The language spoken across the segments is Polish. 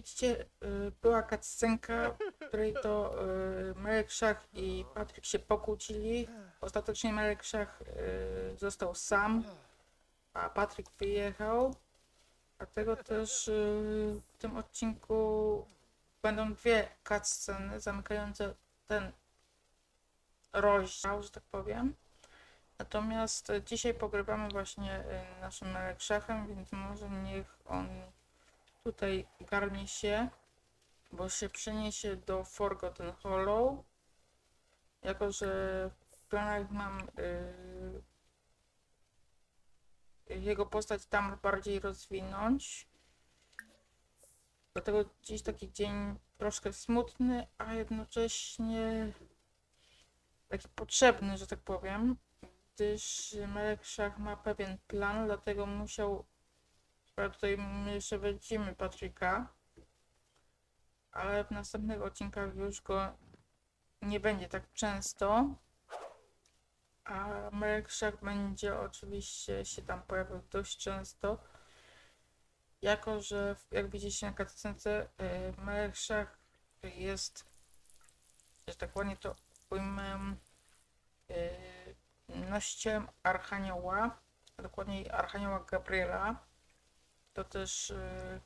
Widzicie, y, była cutscenka, w której to y, Marek Szach i Patryk się pokłócili. Ostatecznie Marek Szach y, został sam, a Patryk wyjechał. Dlatego też w tym odcinku będą dwie cutsceny zamykające ten rozdział, że tak powiem. Natomiast dzisiaj pogrywamy właśnie naszym Marek Szachem, więc może niech on tutaj garnie się, bo się przeniesie do Forgotten Hollow. Jako, że w planach mam yy, jego postać tam bardziej rozwinąć. Dlatego dziś taki dzień troszkę smutny, a jednocześnie taki potrzebny, że tak powiem, gdyż Marek Szach ma pewien plan, dlatego musiał Dobra, tutaj jeszcze widzimy Patryka, ale w następnych odcinkach już go nie będzie tak często. A Szach będzie oczywiście się tam pojawiał dość często. Jako, że jak widzicie na cutscence, y, Szach jest, że tak ładnie to ujmę, y, nościem Archanioła, a dokładniej Archanioła Gabriela to też y,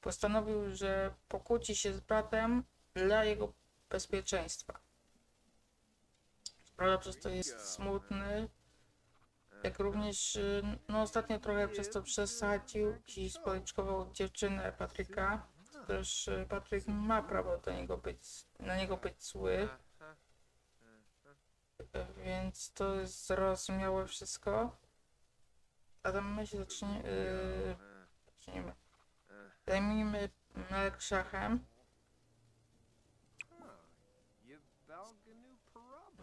postanowił, że pokłóci się z bratem dla jego bezpieczeństwa. Prawda, przez to jest smutny. Jak również, y, no ostatnio trochę przez to przesadził i spoliczkował dziewczynę Patryka. Też y, Patryk ma prawo do niego być, na niego być zły. Więc to jest zrozumiałe wszystko. A tam my się zacznie, yy, zaczniemy. Zajmijmy Melek Szachem.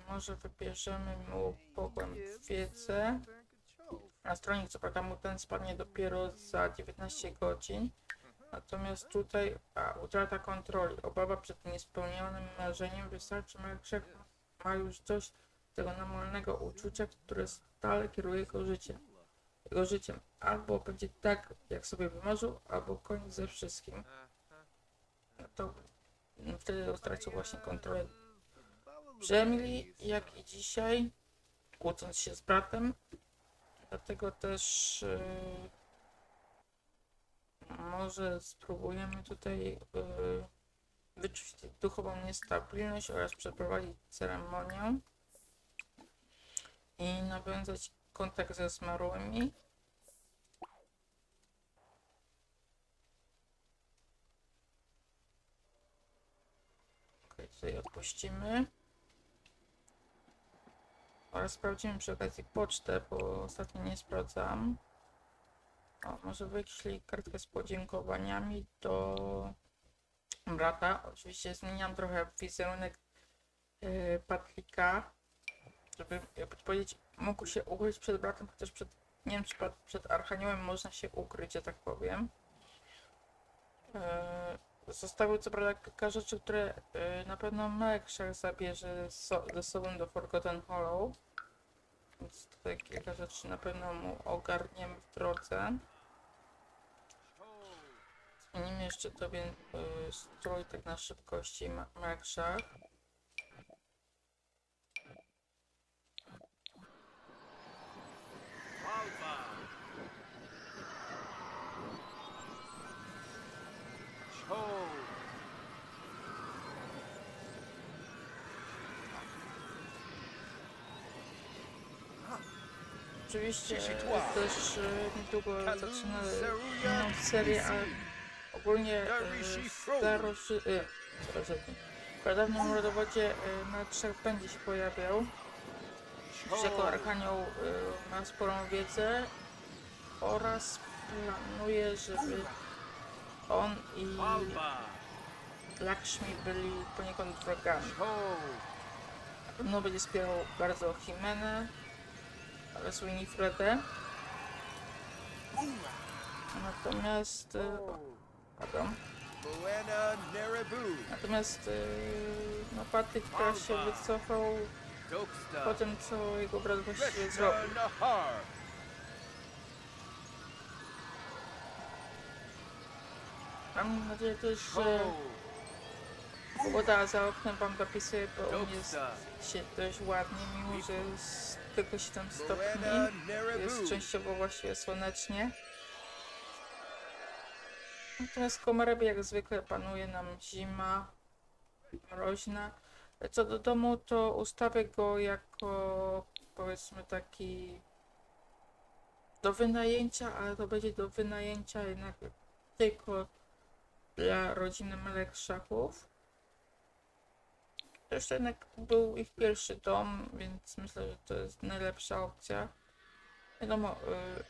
Może wybierzemy mu pogłęb wiedzę. Na stronie co prawda mu ten spadnie dopiero za 19 godzin. Natomiast tutaj a, utrata kontroli, obawa przed niespełnionym marzeniem wystarczy Melek ma już dość tego namolnego uczucia, które stale kieruje jego życiem jego życiem. Albo będzie tak, jak sobie wymarzył, albo koniec ze wszystkim. To wtedy stracił właśnie kontrolę Przemili, jak i dzisiaj, kłócąc się z bratem. Dlatego też yy, może spróbujemy tutaj yy, wyczuć duchową niestabilność oraz przeprowadzić ceremonię i nawiązać kontakt ze zmarłymi. Okej, tutaj odpuścimy. Oraz sprawdzimy przy okazji pocztę, bo ostatnio nie sprawdzam. O, może wyślij kartkę z podziękowaniami do brata. Oczywiście zmieniam trochę wizerunek yy, Patryka, żeby powiedzieć, mógł się ukryć przed bratem, chociaż przed, nie wiem, czy przed, Archaniołem można się ukryć, że tak powiem. Eee, zostały co prawda kilka rzeczy, które e, na pewno Mekshar zabierze ze sobą do Forgotten Hollow. Więc tutaj kilka rzeczy na pewno mu ogarniemy w drodze. Zmienimy jeszcze tobie e, strój tak na szybkości Mekshar. Oczywiście też e, niedługo zaczynamy inną serię, ale ogólnie e, staroszy... E, starożytny. W pradawnym rodowodzie na trzech będzie się pojawiał. Jako Archanioł ma sporą wiedzę oraz planuje, żeby on i Lakshmi byli poniekąd wrogami. Pewno będzie wspierał bardzo Himenę oraz Winifredę. Natomiast... e, Natomiast e, no, Patryk się wycofał po tym, co jego brat właściwie zrobił. Mam nadzieję też, że pogoda za oknem wam dopisuje, bo mnie jest się dość ładnie, mimo że jest tylko 7 stopni. Jest częściowo właściwie słonecznie. Natomiast w jak zwykle panuje nam zima mroźna. Co do domu, to ustawię go jako powiedzmy taki do wynajęcia, ale to będzie do wynajęcia jednak tylko dla rodziny Melek Szachów. To już jednak był ich pierwszy dom, więc myślę, że to jest najlepsza opcja. Wiadomo, y,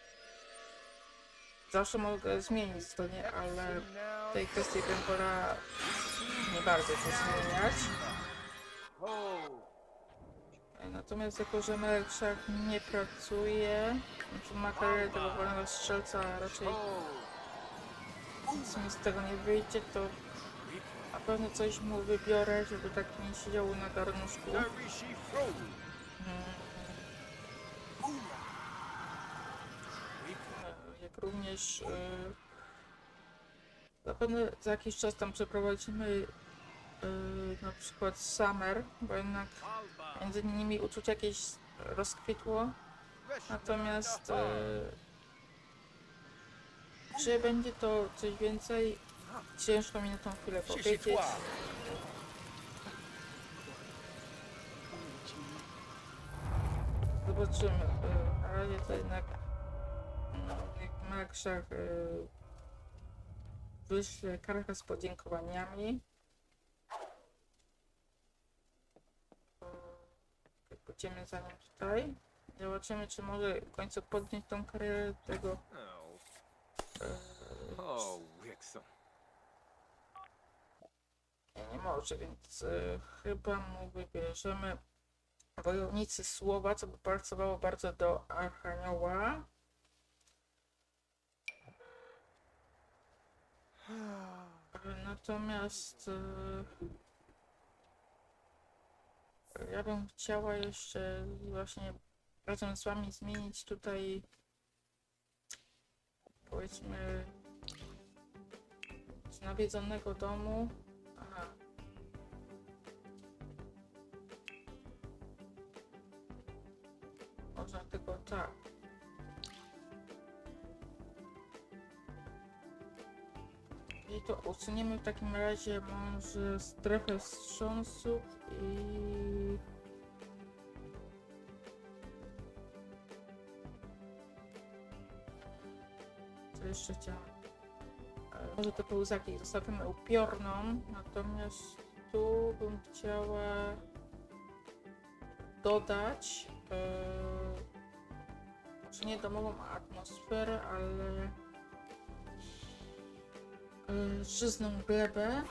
zawsze mogę zmienić to, nie? Ale w tej kwestii bym wolała nie bardzo to zmieniać. Natomiast jako, że Melek Szach nie pracuje, znaczy ma karierę tego wolnego strzelca, raczej! Nic z tego nie wyjdzie, to na pewno coś mu wybiorę, żeby tak nie siedział na garnuszku. E, jak również e, zapewne za jakiś czas tam przeprowadzimy e, na przykład Summer, bo jednak między nimi uczucie jakieś rozkwitło, natomiast e, czy będzie to coś więcej, ciężko mi na tą chwilę powiedzieć. Zobaczymy. e, Na razie to jednak mm, jak Markszach wyśle kartę z podziękowaniami. E, Pójdziemy za nim tutaj. Zobaczymy, czy może w końcu podnieść tą karierę tego. Oh, Wixom. Nie, może, więc e, chyba mu wybierzemy wojownicy słowa, co by pasowało bardzo do Archanioła. Natomiast e, ja bym chciała jeszcze właśnie razem z wami zmienić tutaj powiedzmy z nawiedzonego domu. Aha. Można tylko tak. I to usuniemy w takim razie może strefę wstrząsów i... Chciałam? E, Może te pełzaki zostawimy upiorną, natomiast tu bym chciała dodać e, może nie domową atmosferę, ale e, żyzną glebę.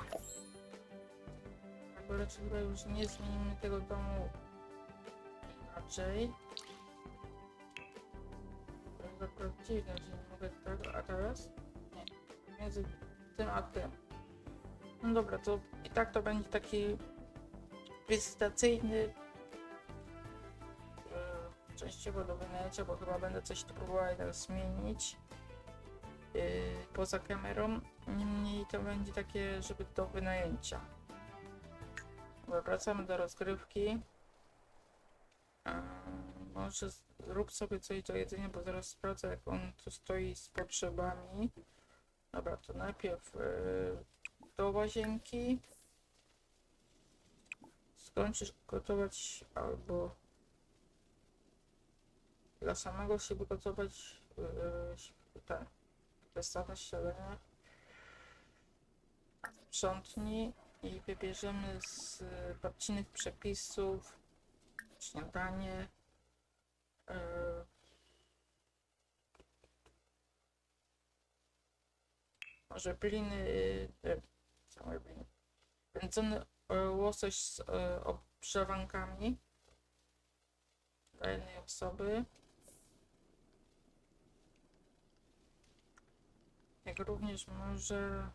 Albo raczej chyba już nie zmienimy tego domu inaczej. To dziwne, że nie mogę tego, a teraz? Nie. Między tym a tym. No dobra, to i tak to będzie taki wizytacyjny e, częściowo do wynajęcia, bo chyba będę coś tu próbowała jednak zmienić e, poza kamerą. Niemniej to będzie takie, żeby do wynajęcia. Dobra, wracamy do rozgrywki. E, Może rób sobie coś do jedzenia, bo zaraz sprawdzę jak on tu stoi z potrzebami. Dobra, to najpierw e, do łazienki. Skończysz gotować albo dla samego siebie gotować yy, ten wystawne śniadanie. Sprzątnij i wybierzemy z babcinych przepisów śniadanie. Yy, może bliny, mówię, bliny, wędzony e, łosoś z e, obrzewankami dla jednej osoby. Jak również może...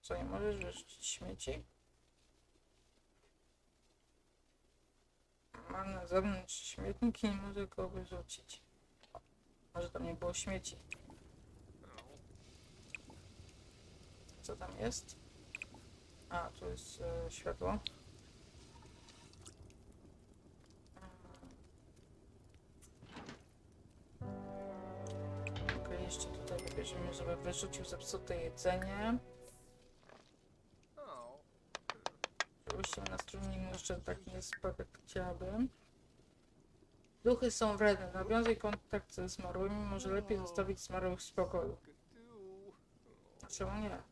Co, nie możesz wyrzucić śmieci? ma na zewnątrz śmietnik i nie może go wyrzucić. Może tam nie było śmieci. Co tam jest? A, tu jest e, światło. Okej, okay, jeszcze tutaj wybierzemy, żeby wyrzucił zepsute jedzenie. Tak nie chciałabym. Duchy są wredne. Nawiązaj kontakt ze zmarłymi. Może lepiej zostawić zmarłych w spokoju. Dlaczego nie?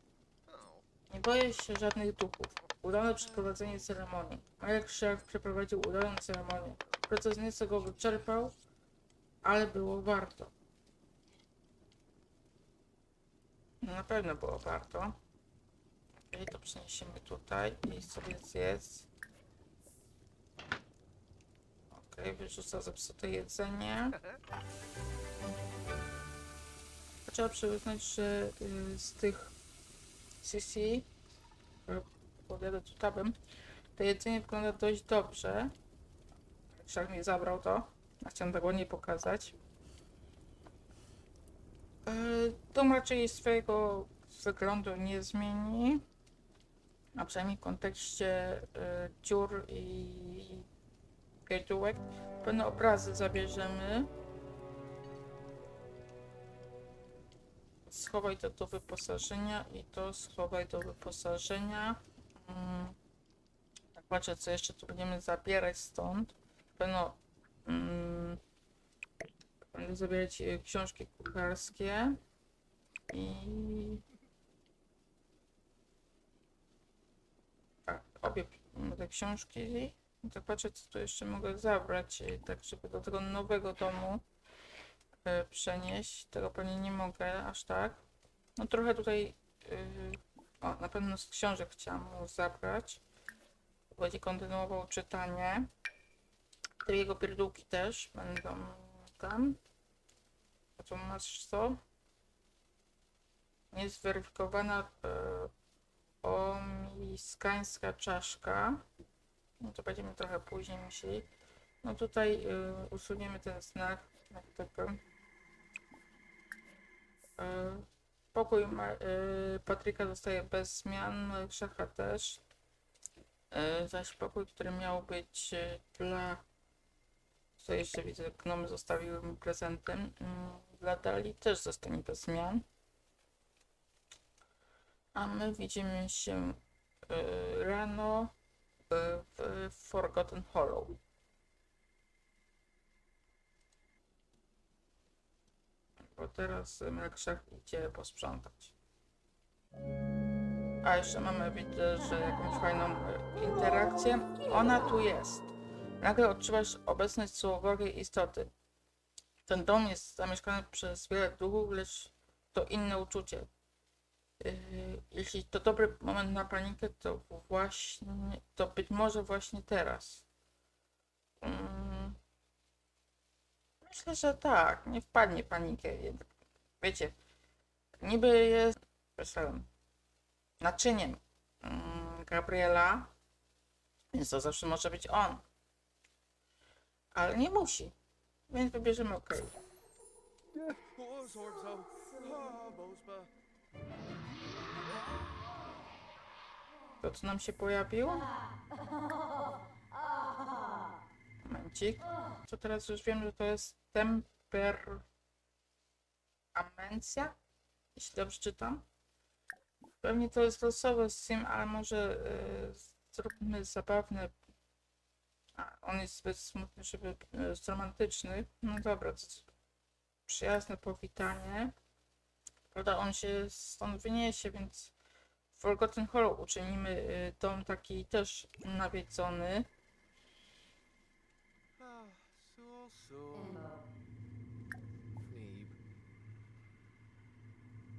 Nie boję się żadnych duchów. Udane przeprowadzenie ceremonii. Marek Szef przeprowadził udaną ceremonię. Proces nieco go wyczerpał, ale było warto. No na pewno było warto. Okej, to przeniesiemy tutaj i sobie zjedz. Okej, wyrzuca zepsute jedzenie. Trzeba przyznać, że y, z tych CC, które podjadę tu tabem, to jedzenie wygląda dość dobrze. Wszak mi zabrał to. A chciałem tak ładnie pokazać. Dom raczej swojego wyglądu nie zmieni. A przynajmniej w kontekście y, dziur i pierdółek. Pewne obrazy zabierzemy. Schowaj to do wyposażenia i to schowaj do wyposażenia. Mm. Tak patrzę, co jeszcze tu będziemy zabierać stąd. Pewno mm, będę zabierać e, książki kucharskie i tak, obie mm, te książki. Patrzę, co tu jeszcze mogę zabrać, e, tak żeby do tego nowego domu e, przenieść. Tego pewnie nie mogę aż tak. No trochę tutaj, yy, o, na pewno z książek chciałam mu zabrać. Będzie kontynuował czytanie. Te jego pierdółki też będą tam. A tu masz co? Niezweryfikowana yy, omiskańska czaszka. No to będziemy trochę później musieli. No tutaj yy, usuniemy ten znak. Jak tego. E, Pokój Ma- e, Patryka zostaje bez zmian, Szacha też. E, Zaś pokój, który miał być dla. Co jeszcze widzę, gnomy zostawiły mi prezentem. mm, Dla Dali też zostanie bez zmian. A my widzimy się rano w Forgotten Hollow. bo teraz Melkszach idzie posprzątać. A jeszcze mamy, widzę, że jakąś fajną e, interakcję. Ona tu jest. Nagle odczuwasz obecność złowrogiej istoty. Ten dom jest zamieszkany przez wiele duchów, lecz to inne uczucie. Yy, Jeśli to dobry moment na panikę, to właśnie, to być może właśnie teraz. Mm, Myślę, że tak, nie wpadnie panikę. Wiecie, niby jest przepraszam, naczyniem mm, Gabriela, więc to zawsze może być on. Ale nie musi, więc wybierzemy OK. To co nam się pojawiło? Momencik. To teraz już wiem, że to jest temper... Amencja? Jeśli dobrze czytam. Pewnie to jest losowy sim, ale może y, zróbmy zabawne. A, on jest zbyt smutny, żeby y, romantyczny. No dobra, przyjazne powitanie. Prawda, on się stąd wyniesie, więc Forgotten Hollow uczynimy y, dom taki też nawiedzony.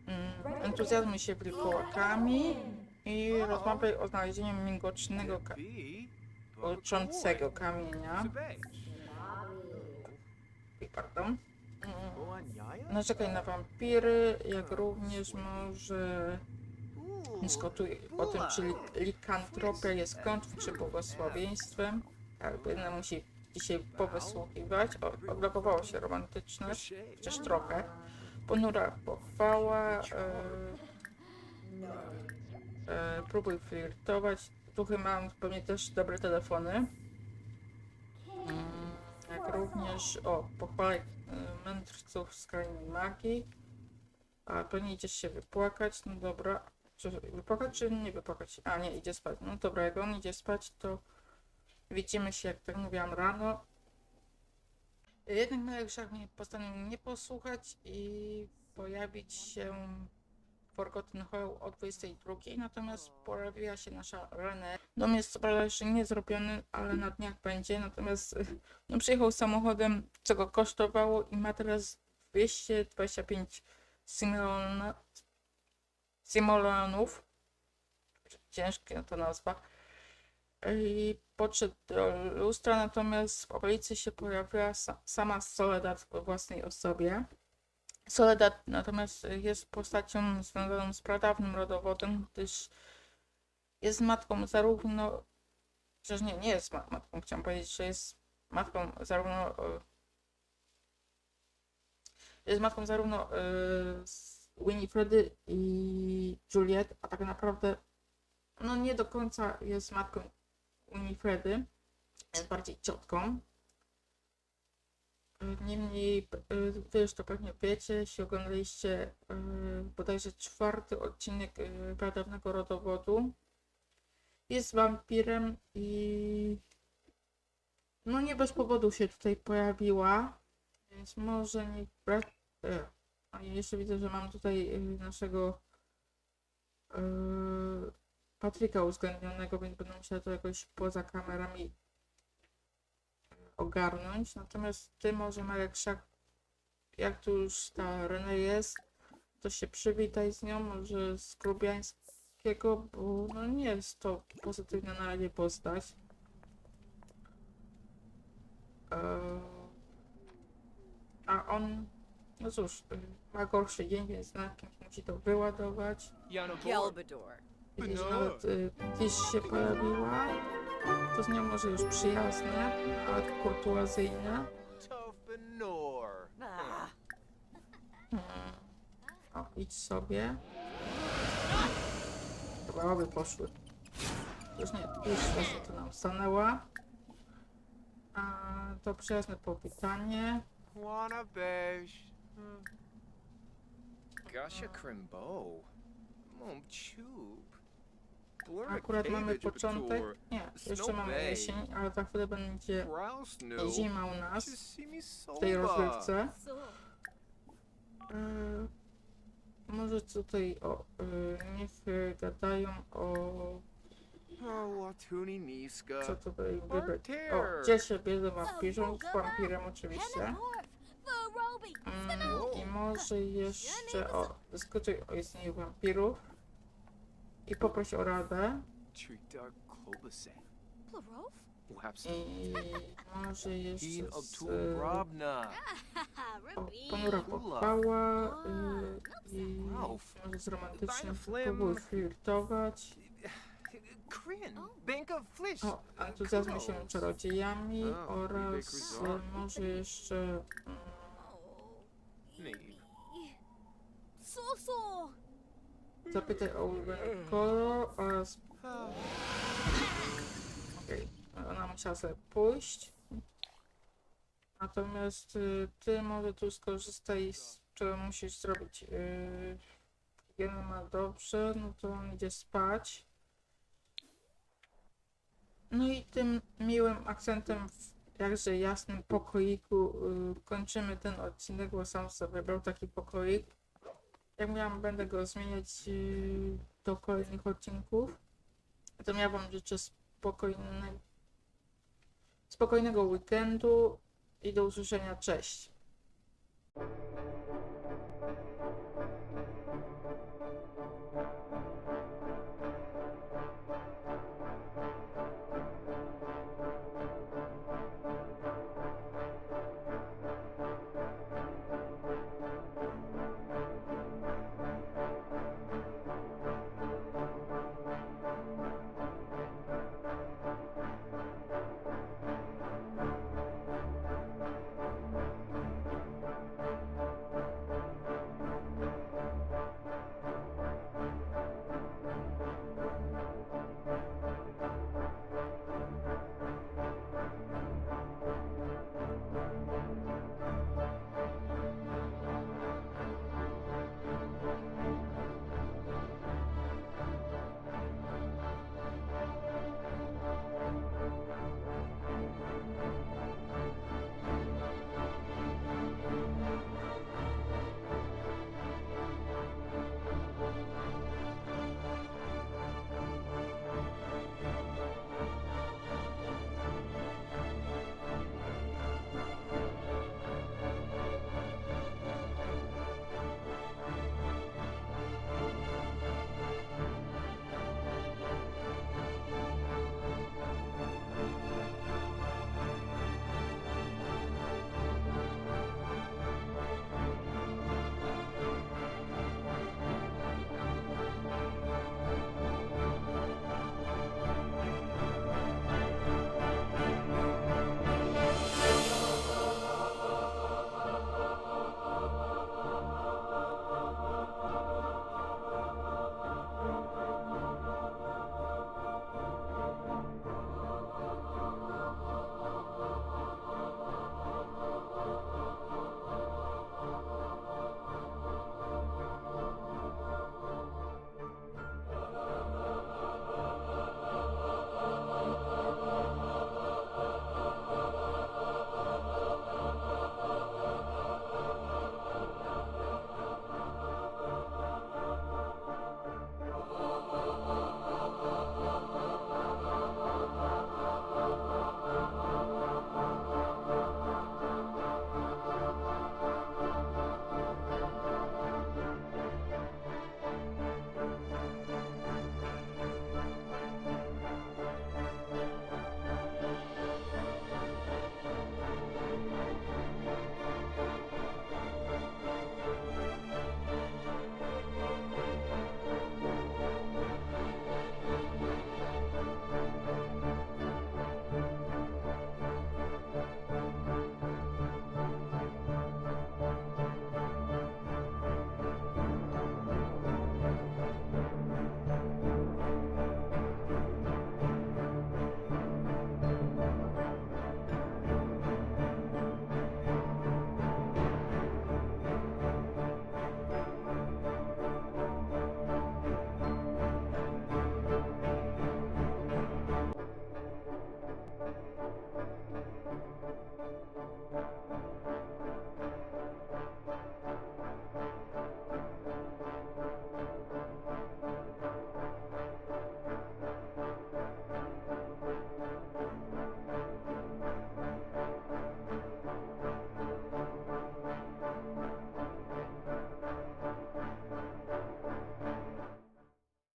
Mm, entuzjazmuj się wilkołakami i rozmawiaj o znalezieniu migocznego, ka- uczącego kamienia. Pardon. Mm? Naczekaj na wampiry, jak również może dyskutuj o tym, czy li- likantropia jest klątwą czy błogosławieństwem. Tak, będę musi dzisiaj powysłuchiwać. O, odblokowało się romantyczne, chociaż trochę. Ponura pochwała. E, próbuj flirtować. Duchy mają pewnie też dobre telefony. Mm, jak również, o, pochwalaj e, mędrców z krainy magii. A pewnie idziesz się wypłakać, no dobra. Czy wypłakać, czy nie wypłakać? A nie, idzie spać. No dobra, jak on idzie spać, to widzimy się, jak tak mówiłam, rano. Jednak Marek Szach mnie postanowił nie posłuchać i pojawić się w Forgotten Hall o 22, natomiast pojawiła się nasza René. Dom jest co prawda jeszcze nie zrobiony, ale na dniach będzie, natomiast no, przyjechał samochodem, co go kosztowało i ma teraz 225 simulon- simulonów. Ciężka to nazwa. I podszedł do lustra, natomiast w okolicy się pojawiła sa- sama Soledad we własnej osobie. Soledad natomiast jest postacią związaną z pradawnym rodowodem, gdyż jest matką zarówno, przecież nie, nie jest ma- matką, chciałam powiedzieć, że jest matką zarówno e, jest matką zarówno z Winifredy i Juliet, a tak naprawdę no nie do końca jest matką Winifredy, jest bardziej ciotką. E, Niemniej, e, wy już to pewnie wiecie, jeśli oglądaliście e, bodajże czwarty odcinek e, pradawnego rodowodu. Jest wampirem i no nie bez powodu się tutaj pojawiła, więc może nie brak... E, a ja jeszcze widzę, że mam tutaj e, naszego e, Patryka uwzględnionego, więc będę musiała to jakoś poza kamerami ogarnąć. Natomiast ty może Marek Szak, jak tu już ta René jest, to się przywitaj z nią, może z Grubiańskiego, bo no nie jest to pozytywna na razie postać. Eee, a on, no cóż, ma gorszy dzień, więc na kimś musi to wyładować. Galbador. Widzisz, No. nawet y, gdzieś się pojawiła. To z nią może już przyjazne, ale kurtuazyjne. O, idź sobie. Chyba obie poszły. Już nie, już właśnie to nam stanęła. A, to przyjazne powitanie. Wanna beige. Gasha Crimbo. Mom Tube. Blur Akurat mamy początek. Nie, jeszcze mamy jesień, ale za chwilę będzie zima u nas w tej rozrywce. E, może tutaj o, e, niech e, gadają o Oh, co tutaj wybrać. O, gdzie się bierze wampirą? Z wampirem oczywiście. Mm, I może jeszcze o, dyskutuj o istnieniu wampirów. I poproś o radę. I może jeszcze z, ponura pochwała i Ralph. może z romantycznym próbuj flirtować. Oh. O, entuzjazmy się czarodziejami O, oraz może jeszcze zapytaj o kolor oraz okej, ona musiała sobie pójść. Natomiast y, ty może tu skorzystaj z czego musisz zrobić. Yy, ma dobrze, no to on idzie spać. No i tym miłym akcentem w jakże jasnym pokoiku y, kończymy ten odcinek, bo sam sobie wybrał taki pokoik. Jak miałam, będę go zmieniać y, do kolejnych odcinków. To ja wam życzę spokojnego, spokojnego weekendu i do usłyszenia. Cześć!